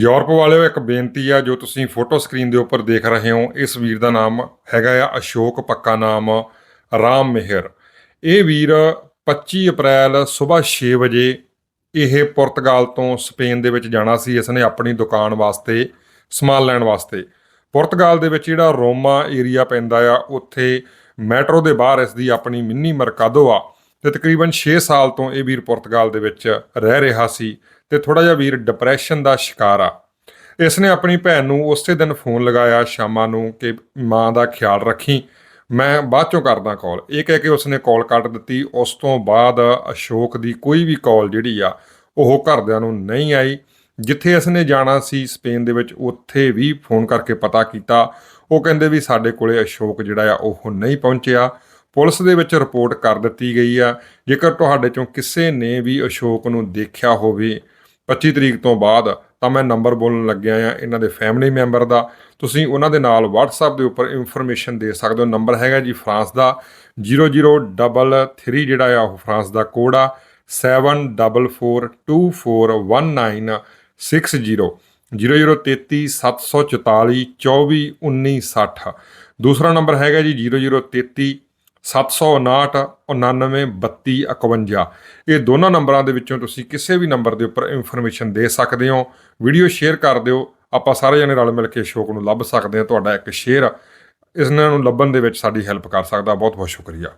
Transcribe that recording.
Europe ਵਾਲਿਓ ਇੱਕ ਬੇਨਤੀ ਆ, ਜੋ ਤੁਸੀਂ ਫੋਟੋ ਸਕਰੀਨ ਦੇ ਉੱਪਰ ਦੇਖ ਰਹੇ ਹੋ, ਇਸ ਵੀਰ ਦਾ ਨਾਮ ਹੈਗਾ ਆ ਅਸ਼ੋਕ, ਪੱਕਾ ਨਾਮ ਰਾਮ ਮਿਹਰ। ਇਹ ਵੀਰ 25 ਅਪ੍ਰੈਲ ਸਵੇਰ 6 ਵਜੇ ਇਹ ਪੁਰਤਗਾਲ ਤੋਂ ਸਪੇਨ ਦੇ ਵਿੱਚ ਜਾਣਾ ਸੀ। ਇਸ ਨੇ ਆਪਣੀ ਦੁਕਾਨ ਵਾਸਤੇ, ਸਮਾਨ ਲੈਣ ਵਾਸਤੇ। ਪੁਰਤਗਾਲ ਦੇ ਵਿੱਚ ਜਿਹੜਾ ਰੋਮਾ ਏਰੀਆ ਪੈਂਦਾ ਆ, ਉੱਥੇ ਮੈਟਰੋ ਦੇ ਬਾਹਰ ਇਸ ਦੀ ਆਪਣੀ ਮਿੰਨੀ ਮਰਕਾਦੋ ਆ। ਤੇ ਤਕਰੀਬਨ 6 ਸਾਲ ਤੋਂ ਇਹ ਵੀਰ ਪੁਰਤਗਾਲ ਦੇ ਵਿੱਚ ਰਹਿ ਰਿਹਾ ਸੀ ਤੇ ਥੋੜਾ ਜਿਹਾ ਵੀਰ ਡਿਪਰੈਸ਼ਨ ਦਾ ਸ਼ਿਕਾਰ ਆ। ਇਸ ਨੇ ਆਪਣੀ ਭੈਣ ਨੂੰ ਉਸੇ ਦਿਨ ਫੋਨ ਲਗਾਇਆ ਸ਼ਾਮਾਂ ਨੂੰ ਕਿ ਮਾਂ ਦਾ ਖਿਆਲ ਰੱਖੀ। ਮੈਂ ਬਾਅਦ ਚੋਂ ਕਰਦਾ ਕਾਲ ਇਹ ਕਹਿ ਕੇ ਉਸਨੇ ਕਾਲ ਕੱਟ ਦਿੱਤੀ। ਉਸ ਤੋਂ ਬਾਅਦ ਅਸ਼ੋਕ ਦੀ ਕੋਈ ਵੀ ਕਾਲ ਜਿਹੜੀ ਆ, ਉਹ ਘਰਦਿਆਂ ਨੂੰ ਨਹੀਂ ਆਈ। ਜਿੱਥੇ ਇਸਨੇ ਜਾਣਾ ਸੀ ਸਪੇਨ ਦੇ ਵਿੱਚ, ਉੱਥੇ ਵੀ ਫੋਨ ਕਰਕੇ ਪਤਾ ਕੀਤਾ। ਉਹ ਕਹਿੰਦੇ ਵੀ ਸਾਡੇ ਕੋਲੇ ਅਸ਼ੋਕ ਜਿਹੜਾ ਆ, ਉਹ ਨਹੀਂ ਪਹੁੰਚਿਆ। ਪੁਲਿਸ ਦੇ ਵਿੱਚ ਰਿਪੋਰਟ ਕਰ ਦਿੱਤੀ ਗਈ ਆ। ਜੇਕਰ ਤੁਹਾਡੇ ਚੋਂ ਕਿਸੇ ਨੇ ਵੀ ਅਸ਼ੋਕ ਨੂੰ ਦੇਖਿਆ ਹੋਵੇ 25 ਤਰੀਕ ਤੋਂ ਬਾਅਦ ਤਾਂ ਮੈਂ ਨੰਬਰ ਬੋਲਣ ਲੱਗਿਆ ਆ ਇਹਨਾਂ ਦੇ ਫੈਮਿਲੀ ਮੈਂਬਰ ਦਾ। ਤੁਸੀਂ ਉਹਨਾਂ ਦੇ ਨਾਲ WhatsApp ਦੇ ਉੱਪਰ ਇਨਫੋਰਮੇਸ਼ਨ ਦੇ ਸਕਦੇ ਹੋ। ਨੰਬਰ ਹੈਗਾ ਜੀ ਫਰਾਂਸ ਦਾ 0033 ਜਿਹੜਾ ਆ, ਉਹ ਫਰਾਂਸ ਦਾ ਕੋਡ ਆ। 7424241960 0033 744 241960 ਦੂਸਰਾ ਨੰਬਰ ਹੈਗਾ ਜੀ 0033 759 99 32 51 ਇਹ ਦੋਨਾਂ ਨੰਬਰਾਂ ਦੇ ਵਿੱਚੋਂ ਤੁਸੀਂ ਕਿਸੇ ਵੀ ਨੰਬਰ ਦੇ ਉੱਪਰ ਇਨਫੋਰਮੇਸ਼ਨ ਦੇ ਸਕਦੇ ਹੋ। ਵੀਡੀਓ ਸ਼ੇਅਰ ਕਰ ਦਿਓ। ਆਪਾਂ ਸਾਰੇ ਜਣੇ ਰਲ ਮਿਲ ਕੇ ਸ਼ੋਕ ਨੂੰ ਲੱਭ ਸਕਦੇ ਹਾਂ। ਤੁਹਾਡਾ ਇੱਕ ਸ਼ੇਅਰ ਇਸ ਨੂੰ ਲੱਭਣ ਦੇ ਵਿੱਚ ਸਾਡੀ ਹੈਲਪ ਕਰ ਸਕਦਾ। ਬਹੁਤ ਬਹੁਤ ਸ਼ੁਕਰੀਆ।